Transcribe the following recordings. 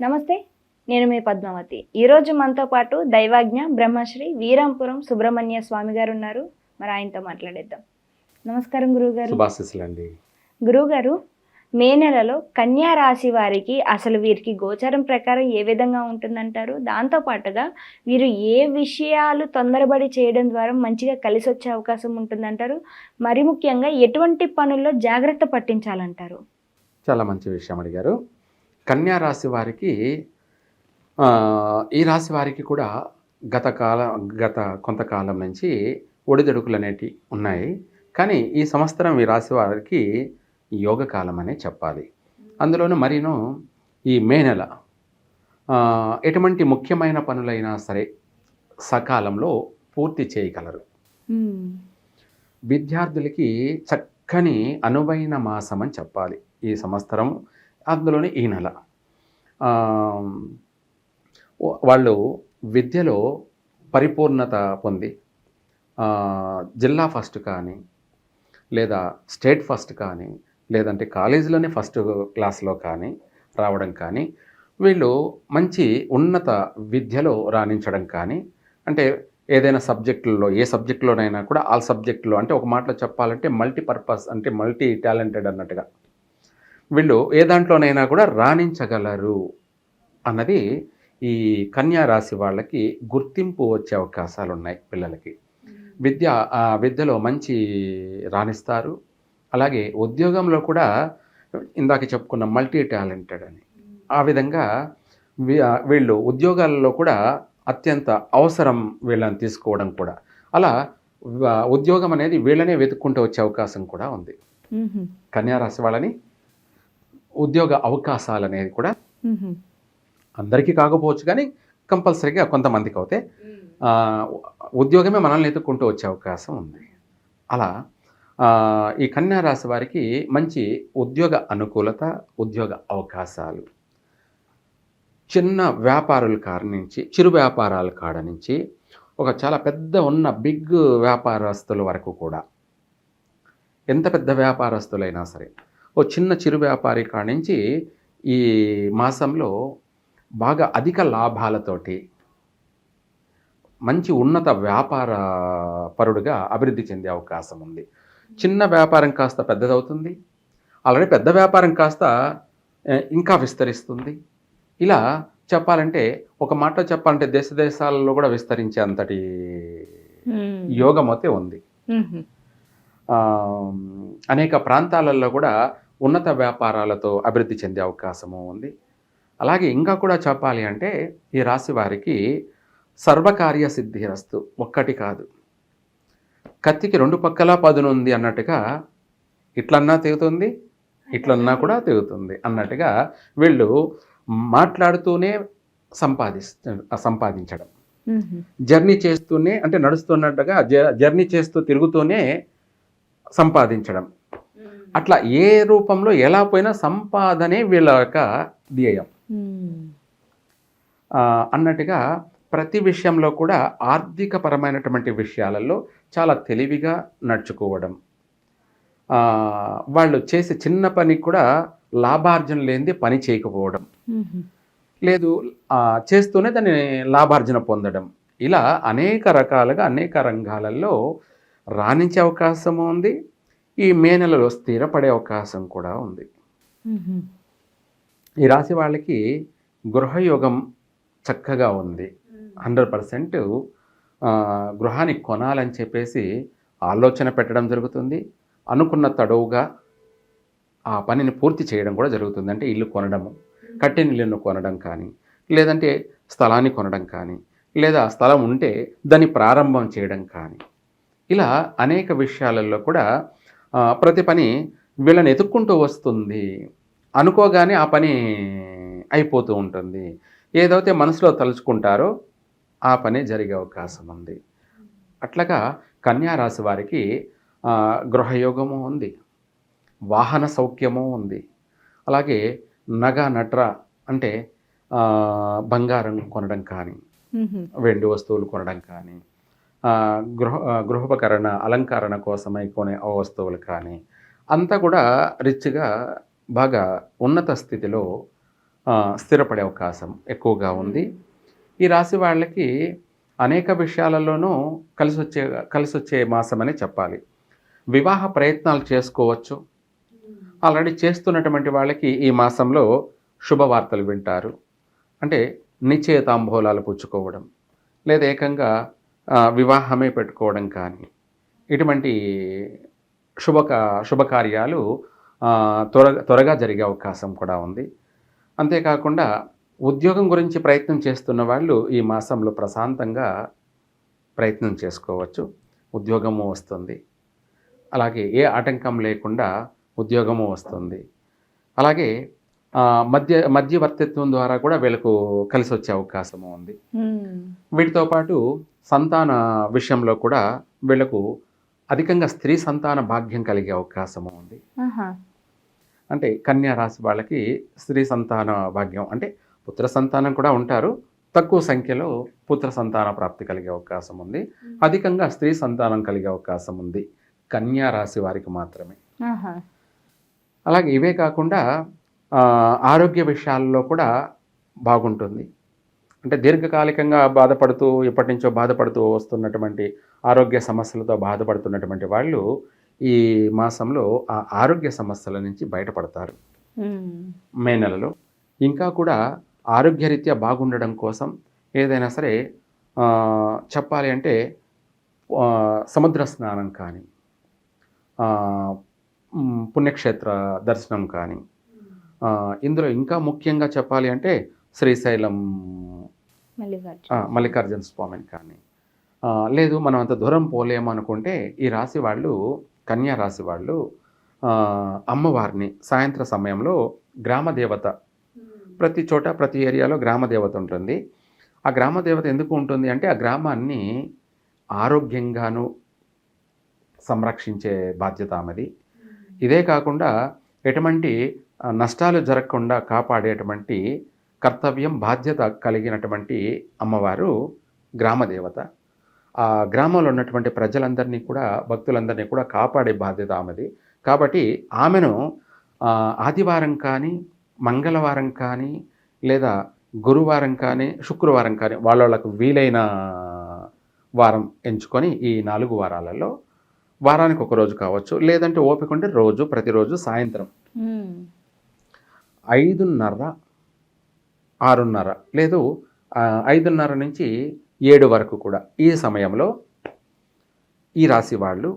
నమస్తే నేను మీ పద్మావతి. ఈరోజు మనతో పాటు దైవాజ్ఞ బ్రహ్మశ్రీ వీరాంపురం సుబ్రహ్మణ్య స్వామి గారు ఉన్నారు. మరి ఆయనతో మాట్లాడేద్దాం. నమస్కారం గురువుగారు. శుభాశిస్సులండి. గురువుగారు మే నెలలో కన్యా రాశి వారికి అసలు వీరికి గోచారం ప్రకారం ఏ విధంగా ఉంటుందంటారు? దాంతో పాటుగా వీరు ఏ విషయాలు తొందరపడి చేయడం ద్వారా మంచిగా కలిసి వచ్చే అవకాశం ఉంటుందంటారు? మరి ముఖ్యంగా ఎటువంటి పనుల్లో జాగ్రత్త పట్టించాలంటారు? చాలా మంచి విషయం అడిగారు. కన్యా రాశి వారికి ఈ రాశి వారికి కూడా గత కాల గత కొంతకాలం నుంచి ఒడిదొడుకులు అనేటివి ఉన్నాయి. కానీ ఈ సంవత్సరం ఈ రాశి వారికి యోగ కాలం అనే చెప్పాలి. అందులోనూ మరీను ఈ మే నెల ఎటువంటి ముఖ్యమైన పనులైనా సరే సకాలంలో పూర్తి చేయగలరు. విద్యార్థులకి చక్కని అనువైన మాసం అని చెప్పాలి. ఈ సంవత్సరం అందులోనే ఈ నెల. వాళ్ళు విద్యలో పరిపూర్ణత పొంది జిల్లా ఫస్ట్ కానీ లేదా స్టేట్ ఫస్ట్ కానీ లేదంటే కాలేజీలోనే ఫస్ట్ క్లాస్లో కానీ రావడం కానీ వీళ్ళు మంచి ఉన్నత విద్యలో రాణించడం కానీ అంటే ఏదైనా సబ్జెక్టుల్లో ఏ సబ్జెక్టులోనైనా కూడా ఆల్ సబ్జెక్టులో అంటే ఒక మాటలో చెప్పాలంటే మల్టీపర్పస్ అంటే మల్టీ టాలెంటెడ్ అన్నట్టుగా. వీళ్ళు ఏ దాంట్లోనైనా కూడా రాణించగలరు అన్నది ఈ కన్యా రాశి వాళ్ళకి గుర్తింపు వచ్చే అవకాశాలు ఉన్నాయి పిల్లలకి విద్య ఆ విద్యలో మంచి రాణిస్తారు. అలాగే ఉద్యోగంలో కూడా ఇందాక చెప్పుకున్న మల్టీ టాలెంటెడ్ అని. ఆ విధంగా వీళ్ళు ఉద్యోగాలలో కూడా అత్యంత అవసరం వీళ్ళని తీసుకోవడం కూడా. అలా ఉద్యోగం అనేది వీళ్ళనే వెతుక్కుంటూ వచ్చే అవకాశం కూడా ఉంది. కన్యా రాశి వాళ్ళని ఉద్యోగ అవకాశాలు అనేది కూడా అందరికీ కాకపోవచ్చు కానీ కంపల్సరీగా కొంతమందికి అవుతే ఉద్యోగమే మనల్ని ఎత్తుక్కుంటూ వచ్చే అవకాశం ఉంది. అలా ఈ కన్యా రాశి వారికి మంచి ఉద్యోగ అనుకూలత ఉద్యోగ అవకాశాలు. చిన్న వ్యాపారుల కాడ నుంచి చిరు వ్యాపారాల కాడ నుంచి ఒక చాలా పెద్ద ఉన్న బిగ్ వ్యాపారస్తుల వరకు కూడా ఎంత పెద్ద వ్యాపారస్తులైనా సరే ఓ చిన్న చిరు వ్యాపారి కాడ నుంచి ఈ మాసంలో బాగా అధిక లాభాలతోటి మంచి ఉన్నత వ్యాపార పరుడుగా అభివృద్ధి చెందే అవకాశం ఉంది. చిన్న వ్యాపారం కాస్త పెద్దదవుతుంది. ఆల్రెడీ పెద్ద వ్యాపారం కాస్త ఇంకా విస్తరిస్తుంది. ఇలా చెప్పాలంటే ఒక మాటలో చెప్పాలంటే దేశ దేశాలలో కూడా విస్తరించే అంతటి యోగం అయితే ఉంది. అనేక ప్రాంతాలలో కూడా ఉన్నత వ్యాపారాలతో అభివృద్ధి చెందే అవకాశము ఉంది. అలాగే ఇంకా కూడా చెప్పాలి అంటే ఈ రాశి వారికి సర్వకార్య సిద్ధిరస్తు ఒక్కటి కాదు. కత్తికి రెండు పక్కలా పదునుంది అన్నట్టుగా ఇట్లన్నా తెగుతుంది ఇట్లన్నా కూడా తెగుతుంది అన్నట్టుగా వీళ్ళు మాట్లాడుతూనే సంపాదిస్ సంపాదించడం. జర్నీ చేస్తూనే అంటే నడుస్తున్నట్టుగా జర్నీ చేస్తూ తిరుగుతూనే సంపాదించడం. అట్లా ఏ రూపంలో ఎలా పోయినా సంపాదనే వీళ్ళ యొక్క ధ్యేయం. అన్నట్టుగా ప్రతి విషయంలో కూడా ఆర్థికపరమైనటువంటి విషయాలలో చాలా తెలివిగా నడుచుకోవడం. వాళ్ళు చేసే చిన్న పని కూడా లాభార్జన లేనిది పని చేయకపోవడం. లేదు చేస్తూనే దాన్ని లాభార్జన పొందడం. ఇలా అనేక రకాలుగా అనేక రంగాలలో రాణించే అవకాశం ఉంది. ఈ మే నెలలో స్థిరపడే అవకాశం కూడా ఉంది. ఈ రాశి వాళ్ళకి గృహయోగం చక్కగా ఉంది. హండ్రెడ్ పర్సెంట్ గృహాన్ని కొనాలని చెప్పేసి ఆలోచన పెట్టడం జరుగుతుంది. అనుకున్న తడవుగా ఆ పనిని పూర్తి చేయడం కూడా జరుగుతుంది. అంటే ఇల్లు కొనడము కట్టిన ఇల్లును కొనడం కానీ లేదంటే స్థలాన్ని కొనడం కానీ లేదా స్థలం ఉంటే దాన్ని ప్రారంభం చేయడం కానీ ఇలా అనేక విషయాలలో కూడా ప్రతి పని వీళ్ళని ఎతుక్కుంటూ వస్తుంది. అనుకోగానే ఆ పని అయిపోతూ ఉంటుంది. ఏదైతే మనసులో తలుచుకుంటారో ఆ పని జరిగే అవకాశం ఉంది. అట్లాగా కన్యా రాశి వారికి గృహయోగము ఉంది. వాహన సౌఖ్యము ఉంది. అలాగే నగ నట్ర అంటే బంగారం కొనడం కానీ వెండి వస్తువులు కొనడం కానీ గృహ గృహోపకరణ అలంకరణ కోసమై కొనే ఆ వస్తువులు కానీ అంతా కూడా రిచ్గా బాగా ఉన్నత స్థితిలో స్థిరపడే అవకాశం ఎక్కువగా ఉంది. ఈ రాశి వాళ్ళకి అనేక విషయాలలోనూ కలిసి వచ్చే కలిసి వచ్చే మాసం అని చెప్పాలి. వివాహ ప్రయత్నాలు చేసుకోవచ్చు. ఆల్రెడీ చేస్తున్నటువంటి వాళ్ళకి ఈ మాసంలో శుభవార్తలు వింటారు. అంటే నిశ్చయతాంబూలాలు పుచ్చుకోవడం లేదా ఏకంగా వివాహమే పెట్టుకోవడం కానీ ఇటువంటి శుభక శుభకార్యాలు ఆ, త్వరగా జరిగే అవకాశం కూడా ఉంది. అంతేకాకుండా ఉద్యోగం గురించి ప్రయత్నం చేస్తున్న వాళ్ళు ఈ మాసంలో ప్రశాంతంగా ప్రయత్నం చేసుకోవచ్చు. ఉద్యోగము వస్తుంది. అలాగే ఏ ఆటంకం లేకుండా ఉద్యోగము వస్తుంది. అలాగే మధ్య మధ్యవర్తిత్వం ద్వారా కూడా వీళ్ళకు కలిసి వచ్చే అవకాశము ఉంది. వీటితో పాటు సంతాన విషయంలో కూడా వీళ్ళకు అధికంగా స్త్రీ సంతాన భాగ్యం కలిగే అవకాశము ఉంది. అంటే కన్యా రాశి వాళ్ళకి స్త్రీ సంతాన భాగ్యం అంటే పుత్ర సంతానం కూడా ఉంటారు. తక్కువ సంఖ్యలో పుత్ర సంతాన ప్రాప్తి కలిగే అవకాశం ఉంది. అధికంగా స్త్రీ సంతానం కలిగే అవకాశం ఉంది. కన్యా రాశి వారికి మాత్రమే. అలాగే ఇవే కాకుండా ఆరోగ్య విషయాల్లో కూడా బాగుంటుంది. అంటే దీర్ఘకాలికంగా బాధపడుతూ ఎప్పటి నుంచో బాధపడుతూ వస్తున్నటువంటి ఆరోగ్య సమస్యలతో బాధపడుతున్నటువంటి వాళ్ళు ఈ మాసంలో ఆ ఆరోగ్య సమస్యల నుంచి బయటపడతారు. మే నెలలో ఇంకా కూడా ఆరోగ్యరీత్యా బాగుండడం కోసం ఏదైనా సరే చెప్పాలి అంటే సముద్ర స్నానం కానీ పుణ్యక్షేత్ర దర్శనం కానీ ఇందులో ఇంకా ముఖ్యంగా చెప్పాలి అంటే శ్రీశైలం మల్లికార్జున. స్వామిని కానీ. లేదు మనం అంత దూరం పోలేము అనుకుంటే ఈ రాశి వాళ్ళు కన్యా రాశి వాళ్ళు అమ్మవారిని సాయంత్ర సమయంలో గ్రామ దేవత. ప్రతి చోట ప్రతి ఏరియాలో గ్రామ దేవత ఉంటుంది. ఆ గ్రామ దేవత ఎందుకు ఉంటుంది అంటే ఆ గ్రామాన్ని ఆరోగ్యంగాను సంరక్షించే బాధ్యత ఆమెది. ఇదే కాకుండా ఎటువంటి నష్టాలు జరగకుండా కాపాడేటువంటి కర్తవ్యం బాధ్యత కలిగినటువంటి అమ్మవారు గ్రామదేవత ఆ గ్రామంలో ఉన్నటువంటి ప్రజలందరినీ కూడా భక్తులందరినీ కూడా కాపాడే బాధ్యత ఆమెది కాబట్టి ఆమెను ఆదివారం కానీ మంగళవారం కానీ లేదా గురువారం కానీ శుక్రవారం కానీ వాళ్ళ వాళ్ళకు వీలైన వారం ఎంచుకొని ఈ నాలుగు వారాలలో వారానికి ఒక రోజు కావచ్చు లేదంటే ఓపిక ఉంటే రోజు ప్రతిరోజు సాయంత్రం. ఐదున్నర ఆరున్నర లేదు ఐదున్నర నుంచి ఏడు వరకు కూడా ఈ సమయంలో ఈ రాశి వాళ్ళు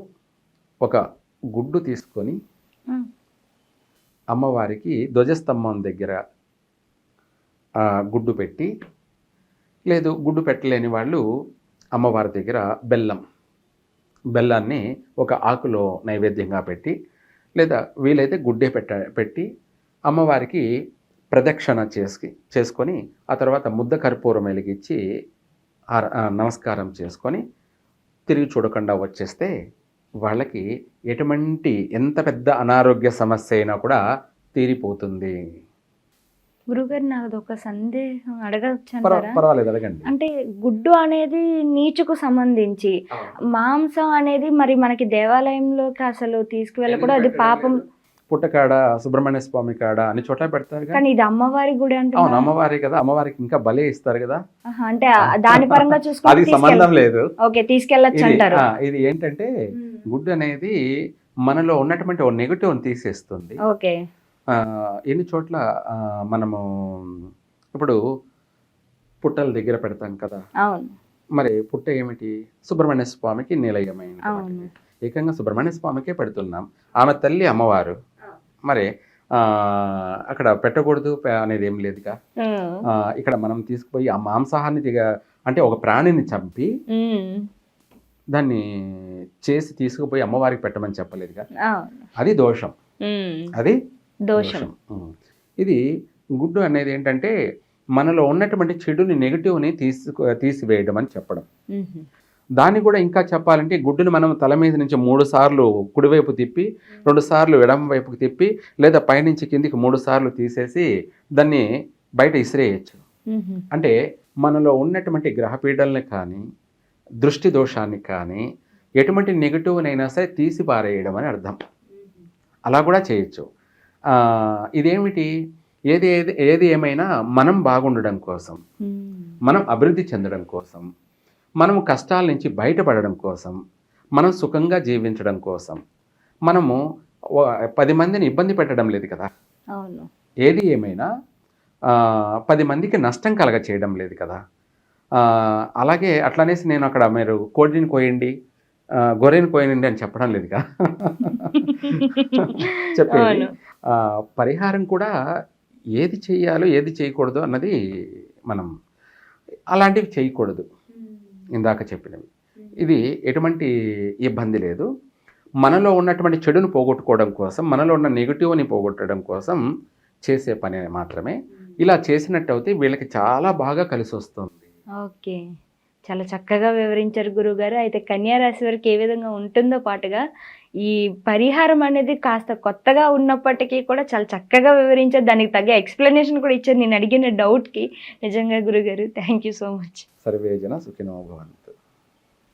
ఒక గుడ్డు తీసుకొని మ్మ్. అమ్మవారికి ధ్వజస్తంభం దగ్గర గుడ్డు పెట్టి లేదు గుడ్డు పెట్టలేని వాళ్ళు అమ్మవారి దగ్గర బెల్లం బెల్లాన్ని ఒక ఆకులో నైవేద్యంగా పెట్టి లేదా వీలైతే గుడ్డే పెట్ట పెట్టి అమ్మవారికి ప్రదక్షిణ చేసి చేసుకొని ఆ తర్వాత ముద్ద కర్పూరం వెలిగించి నమస్కారం చేసుకొని తిరిగి చూడకుండా వచ్చేస్తే వాళ్ళకి ఎటువంటి ఎంత పెద్ద అనారోగ్య సమస్య అయినా కూడా తీరిపోతుంది. గురుగారు నాకు ఒక సందేహం అడగచ్చు పర్వాలేదు అడగండి. అంటే గుడ్డు అనేది నీచుకు సంబంధించి మాంసం అనేది మరి మనకి దేవాలయంలోకి అసలు తీసుకువెళ్ళకూడదు అది పాపం పుట్టకాడ సుబ్రహ్మణ్య స్వామి కాడ అన్ని చోట్ల పెడతారు కదా. కానీ ఇది అమ్మవారి గుడి అంటే అవును అమ్మవారి కదా. అమ్మవారికి ఇంకా బలి ఇస్తారు కదా. అంటే దాని పరంగా అది చూసుకుంటే సంబంధం లేదు. ఓకే తీసుకెళ్ళచ్చు అంటారు. ఇది ఏంటంటే గుడ్డు అనేది మనలో ఉన్నటువంటి ఒక నెగటివ్ తీసేస్తుంది. ఓకే. ఎన్ని చోట్ల మనము ఇప్పుడు పుట్టల దగ్గర పెడతాం కదా. అవును. మరి పుట్ట ఏమిటి? సుబ్రహ్మణ్య స్వామికి నిలయమైనది అవును. ఏకంగా సుబ్రహ్మణ్య స్వామికే పెడుతున్నాం. ఆమె తల్లి అమ్మవారు. మరి ఆ, అక్కడ పెట్టకూడదు అనేది ఏం లేదుగా ఇక్కడ మనం తీసుకుపోయి ఆ మాంసాహాన్ని దిగ అంటే ఒక ప్రాణిని చంపి. దాన్ని చేసి తీసుకుపోయి అమ్మవారికి పెట్టమని చెప్పలేదుగా అది దోషం. అది దోషం. ఇది గుడ్డు అనేది ఏంటంటే మనలో ఉన్నటువంటి చెడుని నెగిటివ్ని తీసుకు తీసివేయడం అని చెప్పడం. దాన్ని కూడా ఇంకా చెప్పాలంటే గుడ్డుని మనం తల మీద నుంచి మూడు సార్లు కుడివైపు తిప్పి రెండు సార్లు ఎడమ వైపుకి తిప్పి లేదా పైనుంచి కిందికి మూడు సార్లు తీసేసి దాన్ని బయట ఇసిరేయచ్చు. అంటే మనలో ఉన్నటువంటి గ్రహపీడల్ని కానీ దృష్టి దోషాన్ని కానీ ఎటువంటి నెగిటివ్నైనా సరే తీసి పారేయడం అని అర్థం. అలా కూడా చేయొచ్చు. ఇదేమిటి? ఏది ఏది ఏది ఏమైనా మనం బాగుండడం కోసం మనం అభివృద్ధి చెందడం కోసం మనం కష్టాల నుంచి బయటపడడం కోసం మనం సుఖంగా జీవించడం కోసం మనము పది మందిని ఇబ్బంది పెట్టడం లేదు కదా. అవును. ఏది ఏమైనా పది మందికి నష్టం కలగ చేయడం లేదు కదా. అలాగే అట్లనేసి నేను అక్కడ మీరు కోడిని కోయండి గొర్రెని కోయండి అని చెప్పడం లేదుగా చెప్పేది. పరిహారం కూడా ఏది చేయాలో ఏది చేయకూడదు అన్నది మనం అలాంటివి చేయకూడదు. ఇందాక చెప్పినవి. ఇది ఎటువంటి ఇబ్బంది లేదు. మనలో ఉన్నటువంటి చెడును పోగొట్టుకోవడం కోసం మనలో ఉన్న నెగిటివ్ని పోగొట్టడం కోసం చేసే పని మాత్రమే. ఇలా చేసినట్టయితే వీళ్ళకి చాలా బాగా కలిసి వస్తుంది. ఓకే. చాలా చక్కగా వివరించారు గురుగారు అయితే కన్యా రాశి వారికి ఏ విధంగా ఉంటుందో పాటుగా ఈ పరిహారం అనేది కాస్త కొత్తగా ఉన్నప్పటికీ కూడా చాలా చక్కగా వివరించారు. దానికి తగ్గ ఎక్స్ప్లెనేషన్ కూడా ఇచ్చారు. నేను అడిగిన డౌట్కి నిజంగా గురుగారు థ్యాంక్ యూ సో మచ్ సర్వేజన సుఖినోభవన్